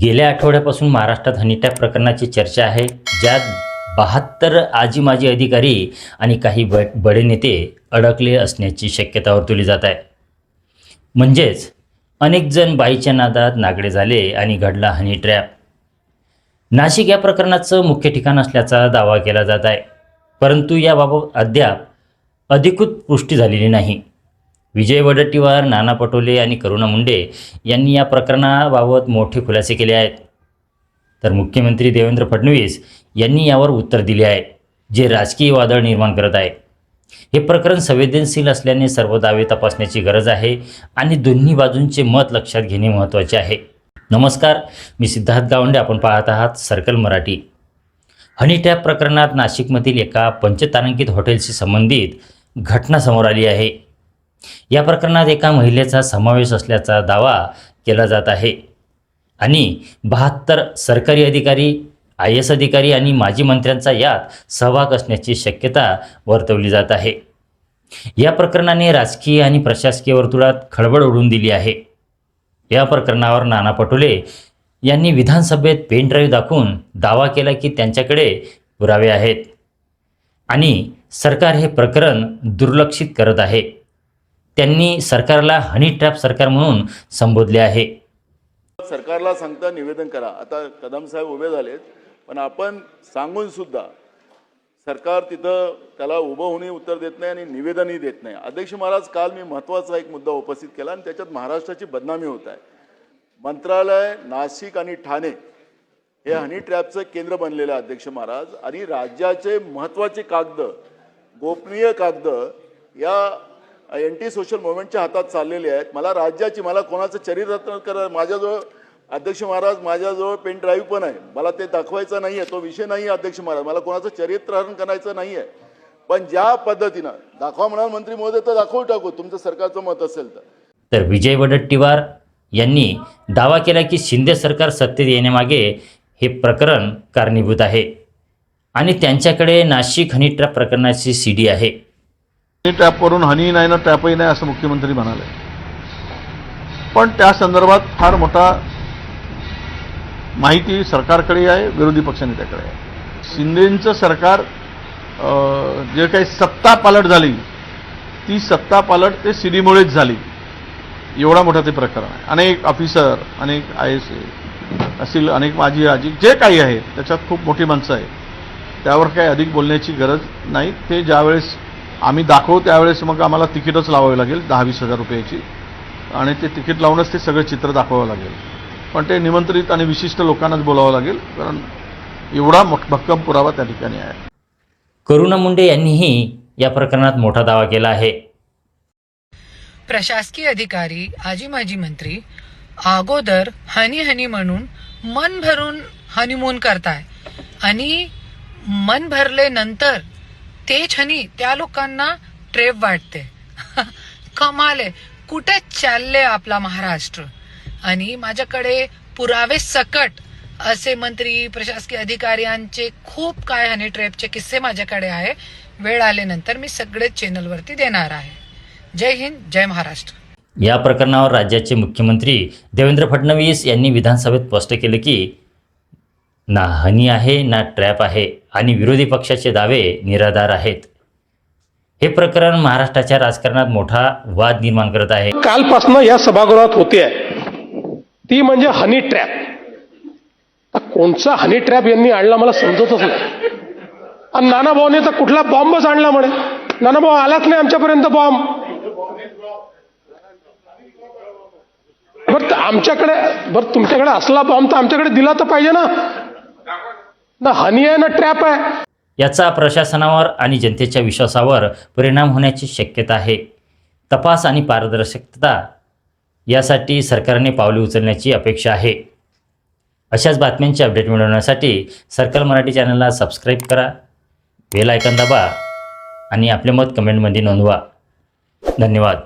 गेल्या आठवड्यापासून महाराष्ट्रात हनीटॅप प्रकरणाची चर्चा आहे ज्यात बहात्तर आजी माजी अधिकारी आणि काही ब बडे नेते अडकले असण्याची शक्यता वर्तवली जात आहे. म्हणजेच अनेक जण बाईच्या नादात नागडे झाले आणि घडला हनी ट्रॅप नाशिक या प्रकरणाचं मुख्य ठिकाण असल्याचा दावा केला जात आहे परंतु याबाबत अद्याप अधिकृत पुष्टी झालेली नाही. विजय वडट्टीवार नाना पटोले आणि करुणा मुंडे यांनी या प्रकरणाबाबत मोठे खुलासे केले आहेत. तर मुख्यमंत्री देवेंद्र फडणवीस यांनी यावर उत्तर दिले आहे जे राजकीय वादळ निर्माण करत आहे. हे प्रकरण संवेदनशील असल्याने सर्व दावे तपासण्याची गरज आहे आणि दोन्ही बाजूंचे मत लक्षात घेणे महत्त्वाचे आहे. नमस्कार मी सिद्धार्थ गावंडे. आपण पाहत आहात सर्कल मराठी. हनी टॅप प्रकरणात नाशिकमधील एका पंचतारांकित हॉटेलशी संबंधित घटना समोर आली आहे. या प्रकरणात एका महिलेचा समावेश असल्याचा दावा केला जात आहे. आणि बहात्तर सरकारी अधिकारी आय एस अधिकारी आणि माजी मंत्र्यांचा यात सहभाग असण्याची शक्यता वर्तवली जात आहे. या प्रकरणाने राजकीय आणि प्रशासकीय वर्तुळात खळबळ उडून दिली आहे. या प्रकरणावर नाना पटोले यांनी विधानसभेत पेन ड्राईव्ह दाखवून दावा केला की त्यांच्याकडे पुरावे आहेत. आणि सरकार हे प्रकरण दुर्लक्षित करत आहे. त्यांनी सरकारला हनी ट्रॅप सरकार म्हणून संबोधले आहे. सरकारला सांगता निवेदन करा. आता कदम साहेब उभे झालेत पण आपण सांगून सुद्धा सरकार तिथं त्याला उभं होऊनही उत्तर देत नाही आणि निवेदनही देत नाही. अध्यक्ष महाराज काल मी महत्त्वाचा एक मुद्दा उपस्थित केला आणि त्याच्यात महाराष्ट्राची बदनामी होत आहे. मंत्रालय नाशिक आणि ठाणे हे हनी ट्रॅपचं केंद्र बनलेलं आहे अध्यक्ष महाराज. आणि राज्याचे महत्त्वाचे कागद गोपनीय कागद या एंटी सोशल मुवमेंटच्या हातात चाललेले आहेत. मला राज्याची मला कोणाचं चरित्र करा माझ्याजवळ अध्यक्ष महाराज माझ्याजवळ पेन ड्राईव्ह पण आहे. मला ते दाखवायचं नाही आहे तो विषय नाही आहे अध्यक्ष महाराज. मला कोणाचं चरित्रहरण करायचं नाही आहे पण ज्या पद्धतीनं दाखवा म्हणाल मंत्री महोदय तर दाखवू टाकू. तुमचं सरकारचं मत असेल तर. तर विजय वडट्टीवार यांनी दावा केला की शिंदे सरकार सत्तेत येण्यामागे हे प्रकरण कारणीभूत आहे. आणि त्यांच्याकडे नाशिक हनी ट्रॅप प्रकरणाची सी डी आहे. टॅप ट्रॅपवरून हनी नाही ना टॅपही नाही असं मुख्यमंत्री म्हणाले. पण त्या संदर्भात फार मोठा माहिती सरकारकडे आहे विरोधी पक्षनेत्याकडे आहे. शिंदेचं सरकार जे काही सत्ता पालट झाली ती सत्ता पालट ते सीडीमुळेच झाली. एवढा मोठा ते प्रकरण आहे. अनेक ऑफिसर अनेक आय एस असतील अनेक माजी आजी जे काही आहे त्याच्यात खूप मोठी माणसं आहेत. त्यावर काही अधिक बोलण्याची गरज नाही. ते ज्यावेळेस आम्ही दाखवू त्यावेळेस मग आम्हाला तिकीटच लावावी लागेल दहा वीस हजार रुपयाची. आणि ते तिकीट लावूनच ते सगळं चित्र दाखवावं लागेल. पण ते निमंत्रित आणि विशिष्ट लोकांनाच बोलावं लागेल कारण एवढा भक्कम पुरावा त्या ठिकाणी आहे. करुणा मुंडे यांनीही या प्रकरणात मोठा दावा केला आहे. प्रशासकीय अधिकारी आजी माजी मंत्री अगोदर हनी हनी म्हणून मन भरून हनीमून करताय आणि मन भरले नंतर तेच हनी त्या लोकांना ट्रेप वाटते. कमाल आहे. कुठे चालले आपला महाराष्ट्र? आणि माझ्याकडे पुरावे सकट असे मंत्री प्रशासकीय अधिकाऱ्यांचे खूप काय हनी ट्रेपचे किस्से माझ्याकडे आहे. वेळ आल्यानंतर मी सगळेच चॅनलवरती देणार आहे. जय हिंद जय महाराष्ट्र. या प्रकरणावर राज्याचे मुख्यमंत्री देवेंद्र फडणवीस यांनी विधानसभेत स्पष्ट केले की ना हनी आहे ना ट्रॅप आहे आणि विरोधी पक्षाचे दावे निराधार आहेत. हे प्रकरण महाराष्ट्राच्या राजकारणात मोठा वाद निर्माण करत आहे. कालपासून या सभागृहात होते ती म्हणजे हनी ट्रॅप. कोणचा हनी ट्रॅप यांनी आणला मला समजतच नाही. आणि नाना भाऊने तर कुठला बॉम्बच आणला म्हणे. नाना भाऊ आलाच नाही आमच्यापर्यंत बॉम्ब. बरं तर आमच्याकडे बरं तुमच्याकडे असला बॉम्ब तर आमच्याकडे दिला तर पाहिजे ना. ना हनी आहे ना ट्रॅप आहे. याचा प्रशासनावर आणि जनतेच्या विश्वासावर परिणाम होण्याची शक्यता आहे. तपास आणि पारदर्शकता यासाठी सरकारने पावले उचलण्याची अपेक्षा आहे. अशाच बातम्यांचे अपडेट मिळवण्यासाठी सर्कल मराठी चॅनलला सबस्क्राईब करा बेल आयकॉन दाबा आणि आपले मत कमेंटमध्ये नोंदवा. धन्यवाद.